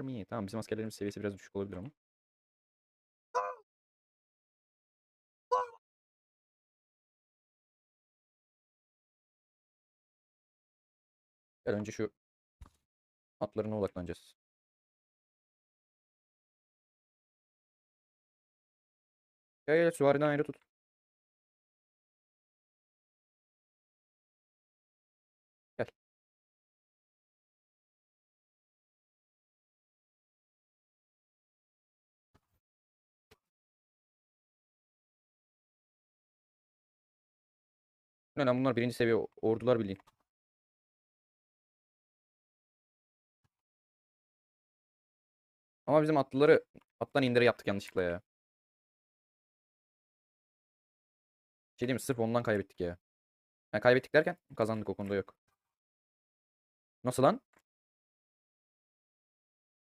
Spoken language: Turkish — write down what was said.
Me. Tamam bizim askerlerimiz seviyesi biraz düşük olabilir ama. Gel önce şu atlarına odaklanacağız. Gel gel süvariden ayrı tut. Ne lan bunlar birinci seviye ordular bildiğin. Ama bizim atlıları attan indire yaptık yanlışlıkla ya. Şey diyeyim? Sırf ondan kaybettik ya. Yani kaybettik derken kazandık o konuda yok. Nasıl lan?